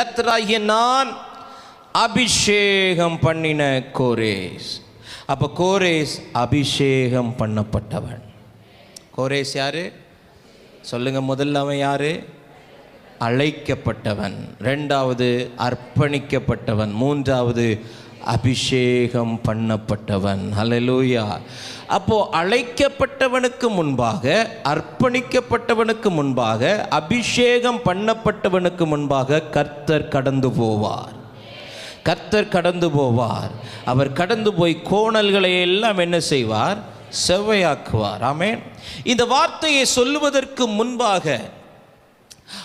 கத்தராகிய நான் அபிஷேகம் பண்ணின கோரேஸ். அப்போ கோரேஸ் அபிஷேகம் பண்ணப்பட்டவன். கோரேஸ் யாரு? சொல்லுங்க முதல்ல அவன் யாரு? அழைக்கப்பட்டவன். ரெண்டாவது அர்ப்பணிக்கப்பட்டவன். மூன்றாவது அபிஷேகம் பண்ணப்பட்டவன். ஹலலூயா அப்போ அழைக்கப்பட்டவனுக்கு முன்பாக அர்ப்பணிக்கப்பட்டவனுக்கு முன்பாக அபிஷேகம் பண்ணப்பட்டவனுக்கு முன்பாக கர்த்தர் கடந்து போவார். கர்த்தர் கடந்து போவார். அவர் கடந்து போய் கோணல்களை எல்லாம் என்ன செய்வார்? செவ்வையாக்குவார். ஆமேன். இந்த வார்த்தையை சொல்லுவதற்கு முன்பாக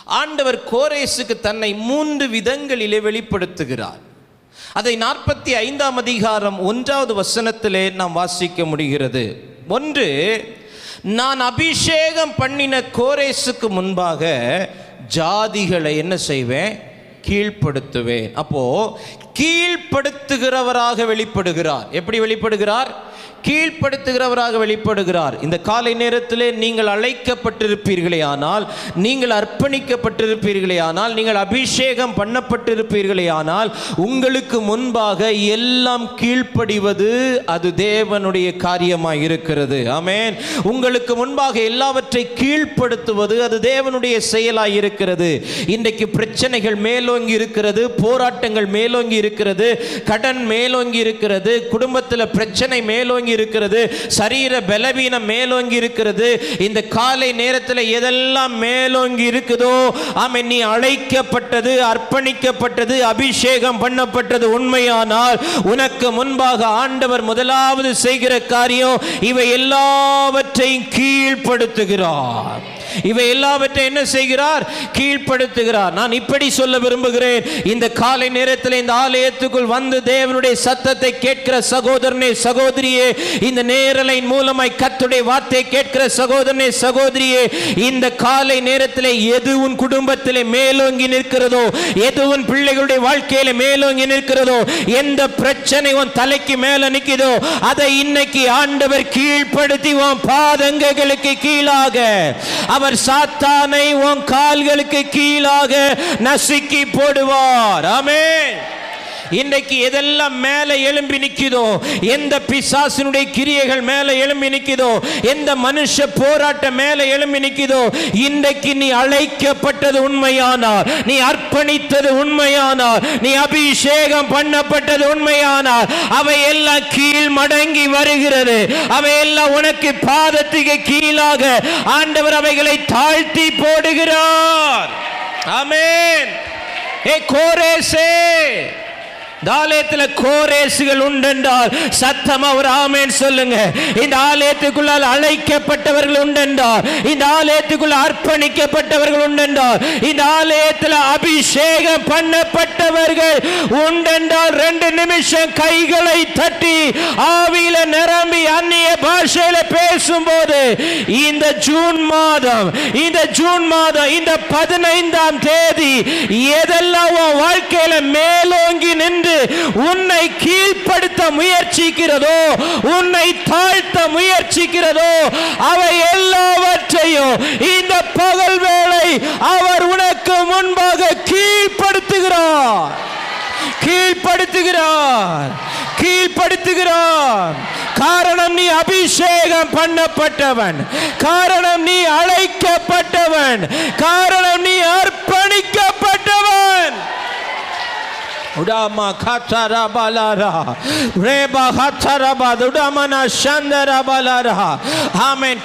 ஆண்டவர் கோரேசுக்கு தன்னை மூன்று விதங்களிலே வெளிப்படுத்துகிறார். அதை நாற்பத்தி ஐந்தாம் அதிகாரம் ஒன்றாவது வசனத்திலே நாம் வாசிக்க முடிகிறது. ஒன்று நான் அபிஷேகம் பண்ணின கோரேசுக்கு முன்பாக ஜாதிகளை என்ன செய்வேன்? கீழ்ப்படுத்துவேன். அப்போ கீழ்ப்படுத்துகிறவராக வெளிப்படுகிறார். எப்படி வெளிப்படுகிறார்? கீழ்ப்படுத்துகிறவராக வெளிப்படுகிறார். இந்த காலை நேரத்திலே நீங்கள் அழைக்கப்பட்டிருப்பீர்களே ஆனால் நீங்கள் அர்ப்பணிக்கப்பட்டிருப்பீர்களே ஆனால் நீங்கள் அபிஷேகம் பண்ணப்பட்டிருப்பீர்களே ஆனால் உங்களுக்கு முன்பாக எல்லாம் கீழ்ப்படிவது அது தேவனுடைய காரியமாக இருக்கிறது. ஆமேன். உங்களுக்கு முன்பாக எல்லாவற்றை கீழ்ப்படுத்துவது அது தேவனுடைய செயலாக இருக்கிறது. இன்றைக்கு பிரச்சனைகள் மேலோங்கி இருக்கிறது போராட்டங்கள் மேலோங்கி இருக்கிறது கடன் மேலோங்கி இருக்கிறது குடும்பத்தில் பிரச்சனை மேலோங்கி இருக்கிறது சரீர பலவீனம் மேலோங்கி இருக்கிறது இந்த காலை நேரத்தில் எதெல்லாம் மேலோங்கி இருக்குதோ ஆமை நீ அழைக்கப்பட்டது அர்ப்பணிக்கப்பட்டது அபிஷேகம் பண்ணப்பட்டது உண்மையானால் உனக்கு முன்பாக ஆண்டவர் முதலாவது செய்கிற காரியம் இவை எல்லாவற்றையும் கீழ்ப்படுத்துகிறார். இவை எல்லாவற்றையும் என்ன செய்கிறார்? கீழ்ப்படுத்துகிறார். நான் இப்படி சொல்ல விரும்புகிறேன். இந்த காலை நேரத்தில் இந்த ஆலயத்துக்குள் வந்து தேவனுடைய சத்தத்தை கேட்கிற சகோதரனே சகோதரியே இந்த நேரலையின் மூலமாய் கத்துடைய வார்த்தையை கேட்கிற சகோதரனே சகோதரியே இந்த காலை நேரத்தில் எது உன் குடும்பத்தில் மேலோங்கி நிற்கிறதோ எது உன் பிள்ளைகளுடைய வாழ்க்கையில மேலோங்கி நிற்கிறதோ எந்த பிரச்சனை உன் தலைக்கு மேல நிற்கிறதோ அதை இன்னைக்கு ஆண்டவர் கீழ்ப்படுத்தி உன் பாதங்களுக்கு கீழாக அவர் அவர் சாத்தானை உன் கால்களுக்கு கீழாக நசுக்கி போடுவார். ஆமென். இன்றைக்கு எதெல்லாம் மேலே எழும்பி நிற்குதோ எந்த பிசாசினுடைய கிரியைகள் மேலே எழும்பி நிற்குதோ எந்த மனுஷ போராட்டம் மேலே எழும்பி நிற்குதோ இன்றைக்கு நீ அழைக்கப்பட்டது உண்மையானார் நீ அர்ப்பணித்தது உண்மையானார் நீ அபிஷேகம் பண்ணப்பட்டது உண்மையானார் அவை எல்லாம் கீழ் மடங்கி வருகிறது. அவை எல்லாம் உனக்கு பாதத்துக்கு கீழாக ஆண்டவர் அவைகளை தாழ்த்தி போடுகிறார். ஆமென். ஏ கோரேசே. ஆலயத்தில் கோரேசுகள் உண்டென்றால் சத்தம் அவர் ஆமேன் சொல்லுங்க. இந்த ஆலயத்துக்குள்ளால் அழைக்கப்பட்டவர்கள் உண்டென்றால் இந்த ஆலயத்துக்குள்ள அர்ப்பணிக்கப்பட்டவர்கள் உண்டென்றால் இந்த ஆலயத்தில் அபிஷேகம் பண்ணப்பட்டவர்கள் உண்டென்றால் ரெண்டு நிமிஷம் கைகளை தட்டி ஆவியில நிரம்பி அந்நிய பாஷையில பேசும்போது இந்த ஜூன் மாதம் இந்த ஜூன் மாதம் இந்த பதினைந்தாம் தேதி எதெல்லாம் வாழ்க்கையில மேலோங்கி நின்று உன்னை கீழ்ப்படுத்த முயற்சிக்கிறதோ உன்னை தாழ்த்த முயற்சிக்கிறதோ அவை எல்லாவற்றையும் இந்த பகல் வேளை அவர் உனக்கு முன்பாக கீழ்ப்படுத்துகிறார். கீழ்ப்படுத்துகிறார். கீழ்ப்படுத்துகிறார். காரணம் நீ அபிஷேகம் பண்ணப்பட்டவன். காரணம் நீ அழைக்கப்பட்டவன். காரணம் நீ அர்ப்பணிக்கப்பட்ட உடாமா காச்சாரா பாலாரா? ரேபா காச்சாரா பாத் உடாமனா சந்தரா பாலாரா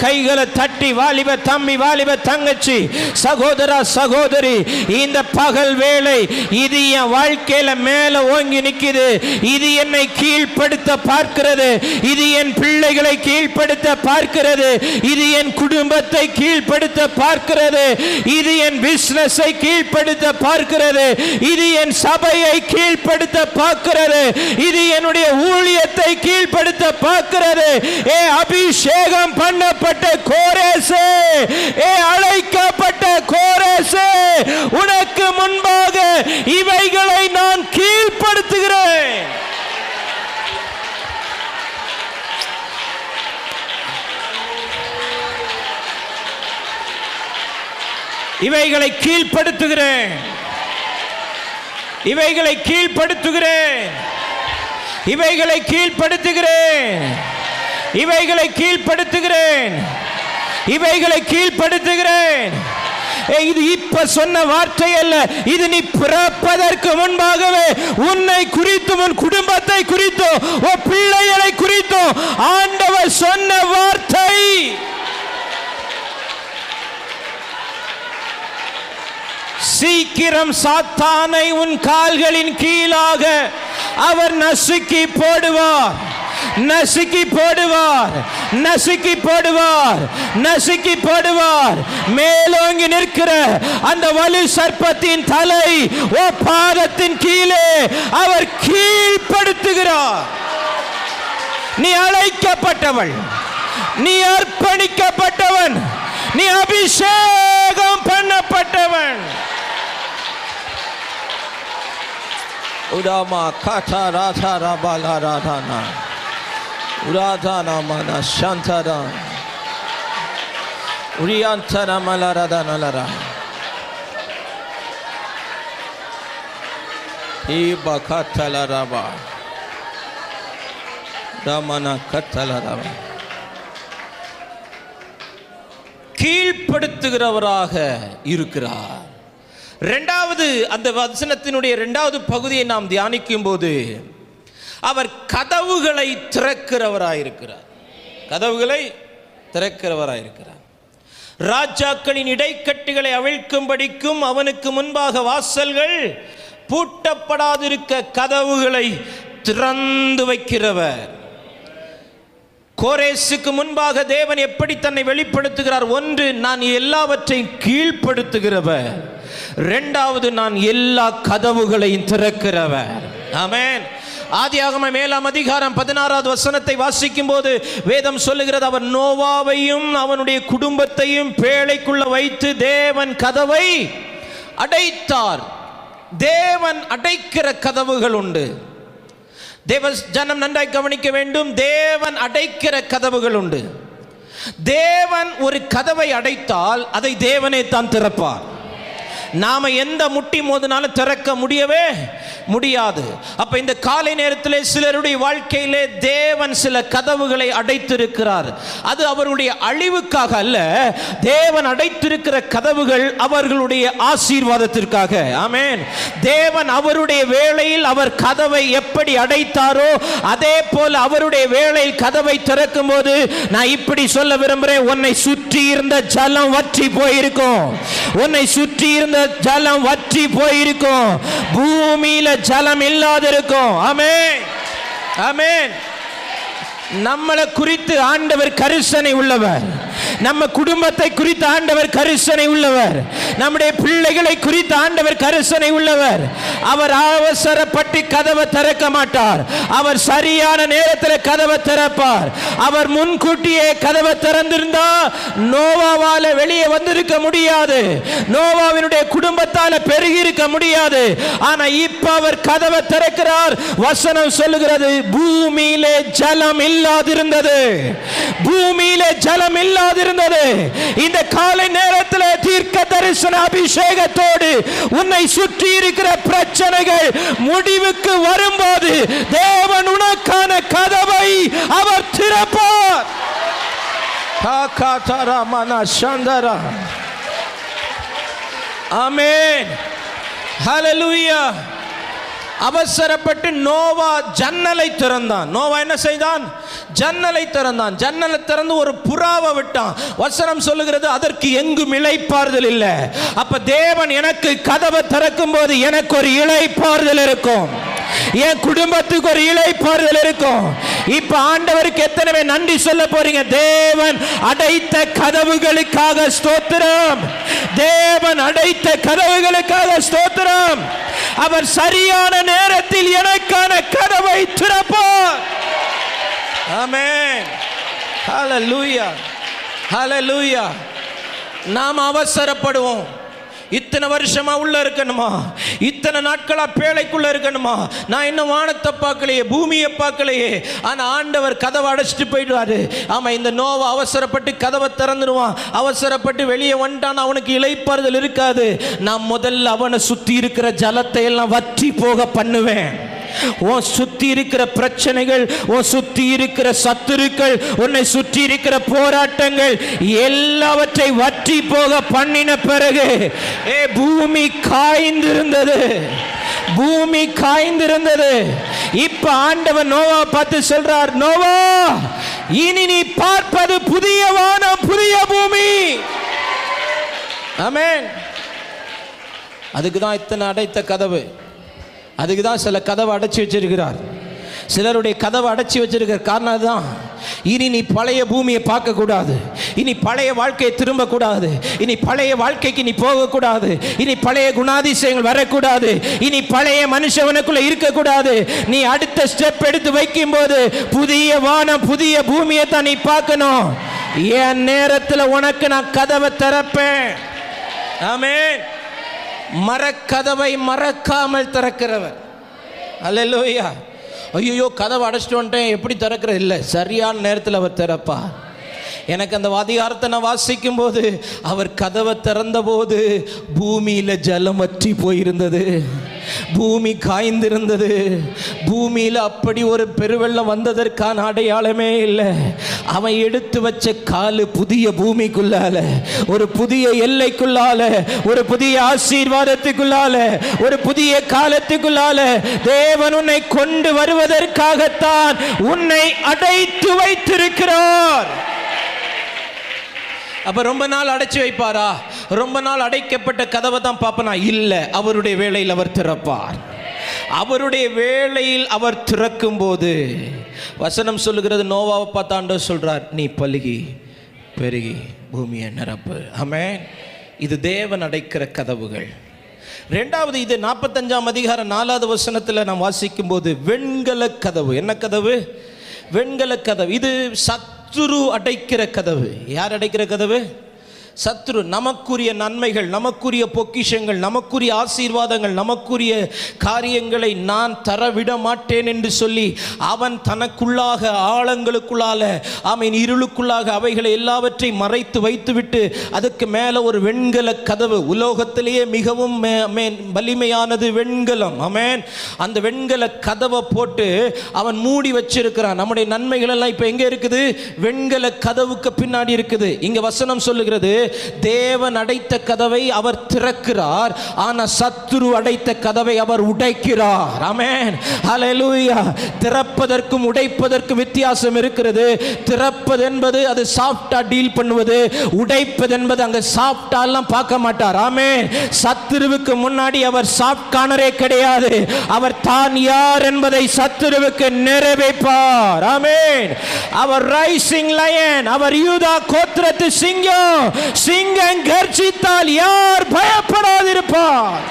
கைகளை தட்டி வாலிப தம்பி வாலிப தங்கச்சி சகோதரா சகோதரி இந்த பகல் வேலை இது என் வாழ்க்கையில மேல ஓங்கி நிக்குது. இது என்னை கீழ்ப்படுத்த பார்க்கிறது. இது என் பிள்ளைகளை கீழ்ப்படுத்த பார்க்கிறது. இது என் குடும்பத்தை கீழ்ப்படுத்த பார்க்கிறது. இது என் பிசினஸை கீழ்ப்படுத்த பார்க்கிறது. இது என் சபையை கீழ்ப்படுத்த பார்க்கிறது இது என்னுடைய ஊழியத்தை கீழ்ப்படுத்த பார்க்கிறது ஏ அபிஷேகம் பண்ணப்பட்ட கோரேசே. ஏ அழைக்கப்பட்ட கோரேசே. உனக்கு முன்பாக இவைகளை நான் கீழ்ப்படுத்துகிறேன். இவைகளை கீழ்ப்படுத்துகிறேன். இவைகளை கீழ்ப்படுத்துகிறேன். இவைகளை கீழ்ப்படுத்துகிறேன். இவைகளை கீழ்ப்படுத்துகிறேன். இவைகளை கீழ்ப்படுத்துகிறேன். இது இப்ப சொன்ன வார்த்தை அல்ல. இது நீ பிறப்பதற்கு முன்பாகவே உன்னை குறித்தும் உன் குடும்பத்தை குறித்தும் உன் பிள்ளைகளை குறித்தும் ஆண்டவர் சொன்ன வார்த்தை. சீக்கிரம் சாத்தானை உன் கால்களின் கீழாக அவர் நசுக்கி போடுவார். நசுக்கி போடுவார். நசுக்கி போடுவார். நசுக்கி போடுவார். மேலோங்கி நிற்கிற அந்த வலு சர்ப்பத்தின் தலை ஓ பாதத்தின் கீழே அவர் கீழ்ப்படுத்துகிறார். நீ அழைக்கப்பட்டவள். நீ அர்ப்பணிக்கப்பட்டவன். நீ அபிஷேகம் பண்ணப்பட்டவன். உடாமா காட்டா ராதா ராபாலா ராதானா உராதானா மன சாந்தரா உரியாந்தர மலரத lara. Iba கத்தல ரபா Damana கத்தல ரபா கீழ்ப்படுத்துகிறவராக இருக்கிறார். ரெண்டாவது அந்த வசனத்தினுடைய ரெண்டாவது பகுதியை நாம் தியானிக்கும் போது அவர் கதவுகளை திறக்கிறவராயிருக்கிறார். கதவுகளை திறக்கிறவராயிருக்கிறார். ராஜாக்களின் இடைக்கட்டுகளை அவிழ்க்கும்படிக்கும் அவனுக்கு முன்பாக வாசல்கள் பூட்டப்படாதிருக்க கதவுகளை திறந்து வைக்கிறவர். கோரேசுக்கு முன்பாக தேவன் எப்படி தன்னை வெளிப்படுத்துகிறார்? ஒன்று நான் எல்லாவற்றையும் கீழ்ப்படுத்துகிறவர். ரெண்டாவது நான் எல்லா கதவுகளையும் திறக்கிறவர். ஆமேன். ஆதியாகம மேலாம் அதிகாரம் பதினாறாவது வசனத்தை வாசிக்கும் போது வேதம் சொல்லுகிறது அவர் நோவாவையும் அவனுடைய குடும்பத்தையும் பேழைக்குள்ள வைத்து தேவன் கதவை அடைத்தார். தேவன் அடைக்கிற கதவுகள் உண்டு. தேவ ஜனம் நன்றாய் கவனிக்க வேண்டும். தேவன் அடைக்கிற கதவுகள் உண்டு தேவன் ஒரு கதவை அடைத்தால் அதை தேவனே தான் திறப்பார். நாம எந்த முட்டி மோதினாலும் திறக்க முடியவே முடியாது. அப்ப இந்த காலை நேரத்திலே சிலருடைய வாழ்க்கையிலே தேவன் சில கதவுகளை அடைத்திருக்கிறார். அது அவருடைய அழிவுக்காக அல்ல தேவன் அடைத்திருக்கிற கதவுகள் அவர்களுடைய ஆசீர்வாதத்திற்காக. ஆமேன். தேவன் அவருடைய வேளையில் அவர் கதவை எப்படி அடைத்தாரோ அதே போல் அவருடைய வேளையில் கதவை திறக்கும் போது நான் இப்படி சொல்ல விரும்புகிறேன் உன்னை சுற்றி இருந்த ஜலம் வற்றி போயிருக்கும். உன்னை சுற்றி இருந்த ஜலம் வற்றி போயிருக்கும். பூமியில ஜலம் இல்லாதிருக்கும். அமே அமேன் நம்மளை குறித்து ஆண்டவர் கரிசனை உள்ளவர். நம்ம குடும்பத்தை குறித்து ஆண்டவர் கரிசனை உள்ளவர். நம்முடைய பிள்ளைகளை குறித்து ஆண்டவர் கரிசனை உள்ளவர். அவர் அவசரப்பட்டு கதவை திறக்க மாட்டார். அவர் சரியான நேரத்தில் கதவை திறப்பார். அவர் முன்கூட்டியே கதவை திறந்திருந்தா நோவாவால வெளியே வந்திருக்க முடியாது. நோவாவினுடைய குடும்பத்தால பெருகி இருக்க முடியாது. ஆனா இப்ப அவர் கதவை திறக்கிறார். வசனம் சொல்லுகிறது பூமியிலே ஜலம் இல்லாதிருந்தது. பூமியிலே ஜலம் இல்லாத இல்லாதிருந்தது இந்த காலை நேரத்தில் தீர்க்க தரிசன அபிஷேகத்தோடு உன்னை சுற்றி இருக்கிற பிரச்சனைகள் முடிவுக்கு வரும்போது தேவன் உனக்கான கதவை அவர் திறப்பார். காக்காதாரா மன சந்தரா அவசரப்பட்டு நோவா ஜன்னலை திறந்தான். நோவா என்ன செய்தான்? ஜன்னலை திறந்தான். ஜன்னலை திறந்து ஒரு புறாவை விட்டான். வசனம் சொல்லுகிறது அதற்கு எங்கும் இழைப்பாறுதல் இல்லை. அப்ப தேவன் எனக்கு கதவை திறக்கும் போது எனக்கு ஒரு இழைப்பாறுதல் இருக்கும். என் குடும்பத்துக்கு ஒரு இழைப்பாறுதல் இருக்கும். இப்ப ஆண்டவருக்கு எத்தனை பேர் நன்றி சொல்ல போறீங்க? தேவன் அடைத்த கதவுகளுக்காக ஸ்தோத்திரம். தேவன் அடைத்த கதவுகளுக்காக ஸ்தோத்திரம். அவர் சரியான நேரத்தில் எனக்கான கதவை திறப்பார். ஆமென். ஹalleluya ஹalleluya நாம் அவசரப்படுவோம். இத்தனை வருஷமா உள்ள இருக்கணுமா? இத்தனை நாட்களா பேழைக்குள்ள இருக்கணுமா? நான் இன்னும் வானத்தை பார்க்கலையே பூமியை பார்க்கலையே. ஆனா ஆண்டவர் கதவை அடைச்சிட்டு போயிடுவாரு. ஆமா இந்த நோவை அவசரப்பட்டு கதவை திறந்துடுவான் அவசரப்பட்டு வெளியே வந்துட்டான் அவனுக்கு இளைப்பாறுதல் இருக்காது. நான் முதல்ல அவனை சுத்தி இருக்கிற ஜலத்தை எல்லாம் வற்றி போக பண்ணுவேன். உன் சுத்தி இருக்கிற பிரச்சனைகள் உன் சுத்தி இருக்கிற சத்துருக்கள் உன்னை சுற்றி இருக்கிற போராட்டங்கள் எல்லாவற்றை வற்றி போக பண்ணின பிறகு ஏ பூமி காய்ந்திருந்தது. பூமி காய்ந்திருந்தது. இப்ப ஆண்டவன் நோவா பார்த்து சொல்றார் நோவா இனி நீ பார்ப்பது புதிய வானம் புதிய பூமி. அதுக்கு தான் இத்தனை அடைத்த கதவு. அதுக்கு தான் சில கதவை அடைச்சி வச்சிருக்கிறார். சிலருடைய கதவை அடைச்சி வச்சிருக்கிற காரணம் அதுதான். இனி நீ பழைய பூமியை பார்க்கக்கூடாது. இனி பழைய வாழ்க்கையை திரும்பக்கூடாது. இனி பழைய வாழ்க்கைக்கு நீ போகக்கூடாது. இனி பழைய குணாதிசயங்கள் வரக்கூடாது. இனி பழைய மனுஷவனுக்குள்ள இருக்கக்கூடாது. நீ அடுத்த ஸ்டெப் எடுத்து வைக்கும்போது புதிய வானம் புதிய பூமியை தான் நீ பார்க்கணும். என் நேரத்தில் உனக்கு நான் கதவை திறப்பேன். ஆமேன். மரக்கதவை மறக்காமல் திறக்கிறவர். அல்லேலூயா. ஐயோ கதவை அடைச்சிட்டு வந்துட்டேன். எப்படி திறக்கிறது? இல்லை சரியான நேரத்தில் அவர் திறப்பா எனக்கு அந்த அதிகாரத்தை நான் வாசிக்கும் போது அவர் கதவை திறந்தபோது பூமியில் ஜலம் வற்றி போயிருந்தது. பூமி காய்ந்திருந்தது. பூமியில் அப்படி ஒரு பெருவெள்ளம் வந்ததற்கான அடையாளமே இல்லை. அவன் எடுத்து வச்ச காலு புதிய பூமிக்குள்ளால ஒரு புதிய எல்லைக்குள்ளால ஒரு புதிய ஆசீர்வாதத்துக்குள்ளால ஒரு புதிய காலத்துக்குள்ளால தேவன் உன்னை கொண்டு வருவதற்காகத்தான் உன்னை அடைத்து வைத்திருக்கிறார். அப்ப ரொம்ப நாள் அடைச்சு வைப்பாரா? ரொம்ப நாள் அடைக்கப்பட்ட கதவை தான் பார்ப்பனா? இல்லை. அவருடைய வேலையில் அவர் திறப்பார். அவருடைய வேலையில் அவர் திறக்கும் போது வசனம் சொல்லுகிறது நோவாவை பார்த்தாண்டோ சொல்றார் நீ பழுகி பெருகி பூமியை நிரப்பு. ஆமே இது தேவன் அடைக்கிற கதவுகள். ரெண்டாவது இது நாற்பத்தஞ்சாம் அதிகாரம் நாலாவது வசனத்தில் நாம் வாசிக்கும் போது வெண்கல கதவு. என்ன கதவு? வெண்கல கதவு. இது சத் சத்துரு அடைக்கிற கதவு. யார் அடைக்கிற கதவு? சத்ரு நமக்குரிய நன்மைகள் நமக்குரிய பொக்கிஷங்கள் நமக்குரிய ஆசீர்வாதங்கள் நமக்குரிய காரியங்களை நான் தரவிட மாட்டேன் என்று சொல்லி அவன் தனக்குள்ளாக ஆழங்களுக்குள்ளால அவன் இருளுக்குள்ளாக அவைகளை எல்லாவற்றையும் மறைத்து வைத்துவிட்டு அதுக்கு மேலே ஒரு வெண்கல கதவு. உலோகத்திலேயே மிகவும் மே- வலிமையானது வெண்கலம். அமேன் அந்த வெண்கல கதவை போட்டு அவன் மூடி வச்சிருக்கிறான். நம்முடைய நன்மைகள் எல்லாம் இப்போ எங்கே இருக்குது? வெண்கல கதவுக்கு பின்னாடி இருக்குது. இங்கே வசனம் சொல்லுகிறது தேவன் அடைத்த கதவை அவர் திறக்கிறார் ஆனால் சத்துரு அடைத்த கதவை அவர் உடைக்கிறார். அமேன் திறப்பதற்கும் உடைப்பதற்கும் வித்தியாசம் இருக்கிறது. திறப்பது என்பது அது சாஃப்டா டீல் பண்ணுவது உடைப்பது என்பது அங்க சாஃப்டா பார்க்க மாட்டார். ஆமென். சத்துருவுக்கு முன்னாடி அவர் சாஃப்ட் காணரே கிடையாது. அவர் தான் யார் என்பதை சத்துருவுக்கு நிறைவேற்பார். ஆமேன். அவர் ரைசிங் லயன் அவர் யூதா கோத்திரத்து சிங்கம் சிங்கம் கர்ஜித்தால் யார் பயப்படாதிருப்பார்?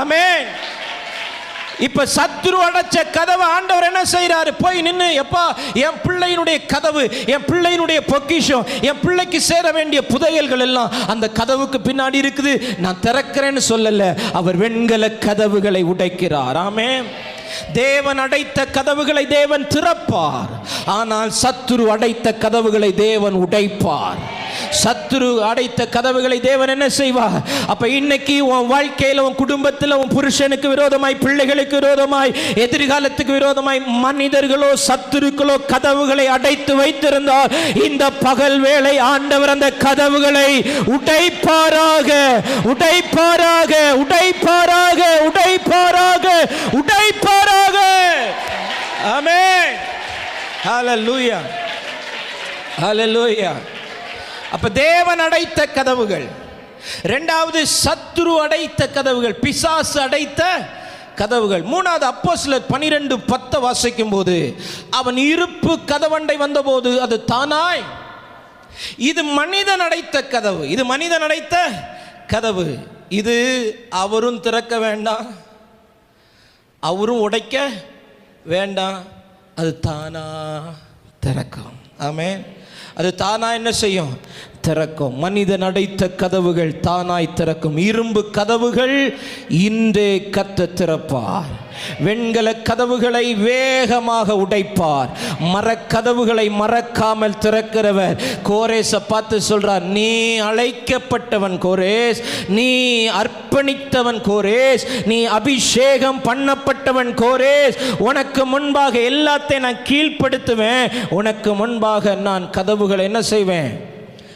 ஆமென் இப்ப சத்துரு அடைச்ச கதவை ஆண்டவர் என்ன செய்யறாரு போய் நின்று எப்பா என் பிள்ளையினுடைய கதவு என் பிள்ளையினுடைய பொக்கிஷம் என் பிள்ளைக்கு சேர வேண்டிய புதையல்கள் எல்லாம் அந்த கதவுக்கு பின்னாடி இருக்குது. நான் திறக்கிறேன்னு சொல்லல. அவர் வெண்கல கதவுகளை உடைக்கிறார். ஆமே தேவன் அடைத்த கதவுகளை தேவன் திறப்பார். ஆனால் சத்துரு அடைத்த கதவுகளை தேவன் உடைப்பார். சத்துரு அடைத்த கதவுகளை தேவன் என்ன செய்வார்? அப்ப இன்னைக்கு உன் வாழ்க்கையில உன் குடும்பத்தில் உன் புருஷனுக்கு விரோதமாய் பிள்ளைகளுக்கு விரோதமாய் எதிர்காலத்துக்கு விரோதமாய் மனிதர்களோ சத்துருக்களோ கதவுகளை அடைத்து வைத்திருந்தால் இந்த பகல் வேளை ஆண்டவர் அந்த கதவுகளை உடைப்பாராக உடைப்பாராக உடைப்பாராக உடைப்பாராக உடைப்பாராக. ஆமே ஹalleluya. ஹalleluya. அப்ப தேவன் அடைத்த கதவுகள். ரெண்டாவது சத்ரு அடைத்த கதவுகள் பிசாசு அடைத்த கதவுகள். மூணாவது அப்போ சிலர் பனிரெண்டு பத்தை வாசிக்கும் போது அவன் இருப்பு கதவண்டை வந்தபோது அது தானாய். இது மனிதன் அடைத்த கதவு. இது மனிதன் அடைத்த கதவு. இது அவரும் திறக்க வேண்டாம். அவரும் உடைக்க வேண்டாம். அது தானா திறக்கும். ஆமே அது தானா என்ன செய்யும்? திறக்கும். மனிதன் அடைத்த கதவுகள் தானாய் திறக்கும். இரும்பு கதவுகள் இன்றே கத்த திறப்பார். வெண்கல கதவுகளை வேகமாக உடைப்பார். மரக்கதவுகளை மறக்காமல் திறக்கிறவர். கோரேஸை பார்த்து சொல்றார் நீ அழைக்கப்பட்டவன் கோரேஸ் நீ அர்ப்பணித்தவன் கோரேஸ் நீ அபிஷேகம் பண்ணப்பட்டவன் கோரேஸ். உனக்கு முன்பாக எல்லாத்தையும் நான் கீழ்ப்படுத்துவேன். உனக்கு முன்பாக நான் கதவுகளை என்ன செய்வேன்?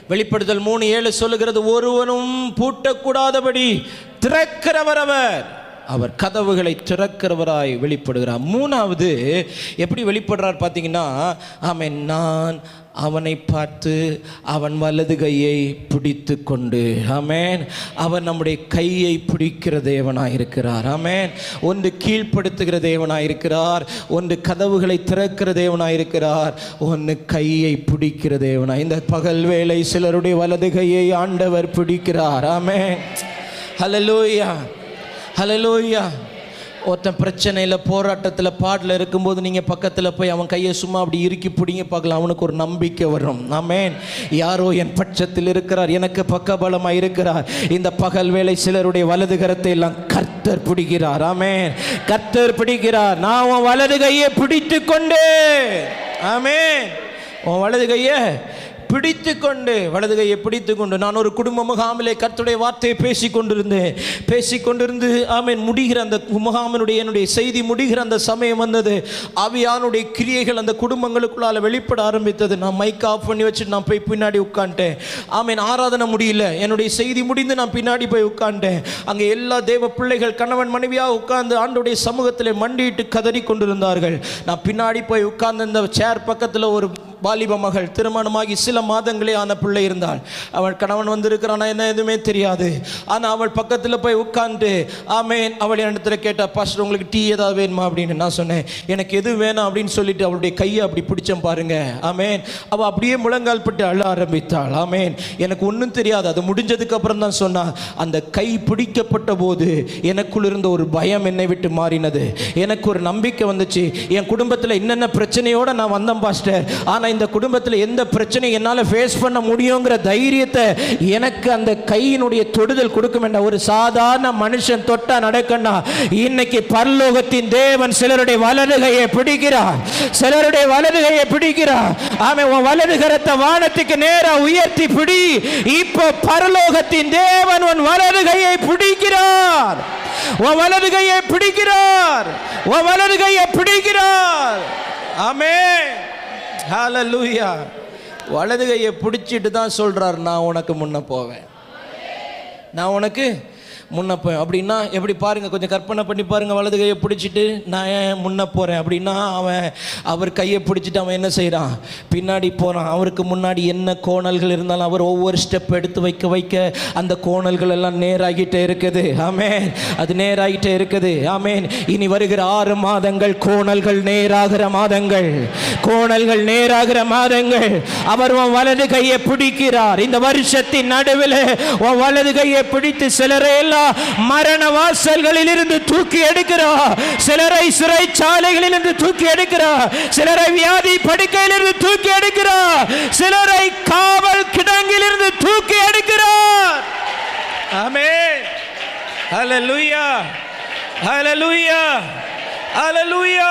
வெளிப்படுத்தல் மூணு ஏழு சொல்லுகிறது ஒருவனும் பூட்டக்கூடாதபடி திறக்கிறவர் அவர். அவர் கதவுகளை திறக்கிறவராய் வெளிப்படுகிறார். மூணாவது எப்படி வெளிப்படுறார் பார்த்தீங்கன்னா ஆமென் நான் அவனை பார்த்து அவன் வலது கையை பிடித்து கொண்டு ஆமேன் அவன் நம்முடைய கையை பிடிக்கிற தேவனாக இருக்கிறார் ஆமேன் ஒன்று கீழ்ப்படுத்துகிற தேவனாக இருக்கிறார் ஒன்று கதவுகளை திறக்கிற தேவனாக இருக்கிறார் ஒன்று கையை பிடிக்கிற தேவனாய் இந்த பகல் வேளை சிலருடைய வலது கையை ஆண்டவர் பிடிக்கிறார் ஆமேன். ஹலலூயா ஹலலோய்யா ஒருத்தன் பிரச்சனையில் போராட்டத்தில் பாடல இருக்கும்போது நீங்கள் பக்கத்தில் போய் அவன் கையை சும்மா அப்படி இறுக்கி பிடிங்க பார்க்கலாம் அவனுக்கு ஒரு நம்பிக்கை வரும். ஆமேன் யாரோ என் பட்சத்தில் இருக்கிறார் எனக்கு பக்கபலமாக இருக்கிறார். இந்த பகல் வேளை சிலருடைய வலதுகரத்தை எல்லாம் கர்த்தர் பிடிக்கிறார். ஆமேன் கர்த்தர் பிடிக்கிறார். நான் உன் வலது கையை பிடித்து கொண்டு ஆமேன் உன் வலது கையை பிடித்து கொண்டு வலது கையை பிடித்து கொண்டு நான் ஒரு குடும்ப முகாமிலே கர்த்தருடைய வார்த்தையை பேசி கொண்டிருந்தேன் பேசி கொண்டிருந்து ஆமேன் முடிகிற அந்த முகாமினுடைய என்னுடைய செய்தி முடிகிற அந்த சமயம் வந்தது. ஆவியானுடைய கிரியைகள் அந்த குடும்பங்களுக்குள்ளால வெளிப்பட ஆரம்பித்தது. நான் மைக் ஆஃப் பண்ணி வச்சுட்டு நான் போய் பின்னாடி உட்காந்துட்டேன் ஆமேன் ஆராதனை முடியல. என்னுடைய செய்தி முடிந்து நான் பின்னாடி போய் உட்காந்துட்டேன் அங்கே எல்லா தேவ பிள்ளைகள் கணவன் மனைவியாக உட்கார்ந்து ஆண்டுடைய சமூகத்தில் மண்டியிட்டு கதறி கொண்டிருந்தார்கள் நான் பின்னாடி போய் உட்கார்ந்து இந்த சேர் பக்கத்தில் ஒரு வாலிப மகள் திருமணமாகி சில மாதங்களே ஆன பிள்ளை இருந்தாள். அவள் கணவன் வந்திருக்கிறானா என்ன எதுவுமே தெரியாது. ஆனால் அவள் பக்கத்தில் போய் உட்காந்து ஆமேன். அவள் இடத்துல கேட்டா பாஸ்டர் உங்களுக்கு டீ ஏதாவது வேணுமா? அப்படின்னு நான் சொன்னேன். எனக்கு எது வேணும் அப்படின்னு சொல்லிட்டு அவளுடைய கையை அப்படி பிடிச்சேன் பாருங்க. ஆமேன். அவள் அப்படியே முழங்கால் பட்டு அழ ஆரம்பித்தாள். ஆமேன். எனக்கு ஒன்றும் தெரியாது. அது முடிஞ்சதுக்கு அப்புறம் தான் சொன்னா அந்த கை பிடிக்கப்பட்ட போது எனக்குள் இருந்த ஒரு பயம் என்னை விட்டு மாறினது. எனக்கு ஒரு நம்பிக்கை வந்துச்சு. என் குடும்பத்தில் என்னென்ன பிரச்சனையோட நான் வந்தேன் பாஸ்டர். ஆனால் இந்த குடும்பத்தில் எந்த பிரச்சனையும் என்னால் ஃபேஸ் பண்ண முடியுங்கிற தைரியத்தை எனக்கு அந்த கையினுடைய தொடுதல் கொடுக்கும் என்ற ஒரு சாதாரண மனுஷன் தொட்டா நடக்கணும் இன்னைக்கு பரலோகத்தின் தேவன் சிலருடைய வலது பிடிக்கிறார். சிலருடைய வலதுகையை பிடிக்கிறார். ஆமே உன் வலதுகரத்தை வானத்துக்கு நேராக உயர்த்தி பிடி. இப்போ பரலோகத்தின் தேவன் உன் வலதுகையை பிடிக்கிறார். உன் வலதுகையை பிடிக்கிறார். உன் வலதுகையை பிடிக்கிறார். ஆமே. ஹாலலூயா வலது கையை பிடிச்சிட்டு தான் சொல்கிறார் நான் உனக்கு முன்னே போவேன். நான் உனக்கு முன்ன போய் அப்படின்னா எப்படி பாருங்க கொஞ்சம் கற்பனை பண்ணி பாருங்க வலது கையை பிடிச்சிட்டு நான் ஏன் முன்ன போகிறேன் அப்படின்னா அவன் அவர் கையை பிடிச்சிட்டு அவன் என்ன செய்கிறான் பின்னாடி போகிறான் அவருக்கு முன்னாடி என்ன கோணல்கள் இருந்தாலும் அவர் ஒவ்வொரு ஸ்டெப் எடுத்து வைக்க வைக்க அந்த கோணல்கள் எல்லாம் நேராகிட்டே இருக்குது. ஆமேன். அது நேராகிட்டே இருக்குது. ஆமேன். இனி வருகிற ஆறு மாதங்கள் கோணல்கள் நேராகிற மாதங்கள். கோணல்கள் நேராகிற மாதங்கள். அவர் உன் வலது கையை பிடிக்கிறார். இந்த வருஷத்தின் நடுவில் உன் வலது கையை பிடித்து சிலரே எல்லாம் மரண வாசல்களில் இருந்து தூக்கி எடுக்கிறார் சிலரை சிறைச்சாலைகளில் இருந்து தூக்கி எடுக்கிறார் சிலரை வியாதி படுக்கையில் இருந்து தூக்கி எடுக்கிறார் சிலரை காவல் கிடங்கில் இருந்து தூக்கி எடுக்கிறார் ஆமே ஹalleluya. ஹalleluya. ஹalleluya.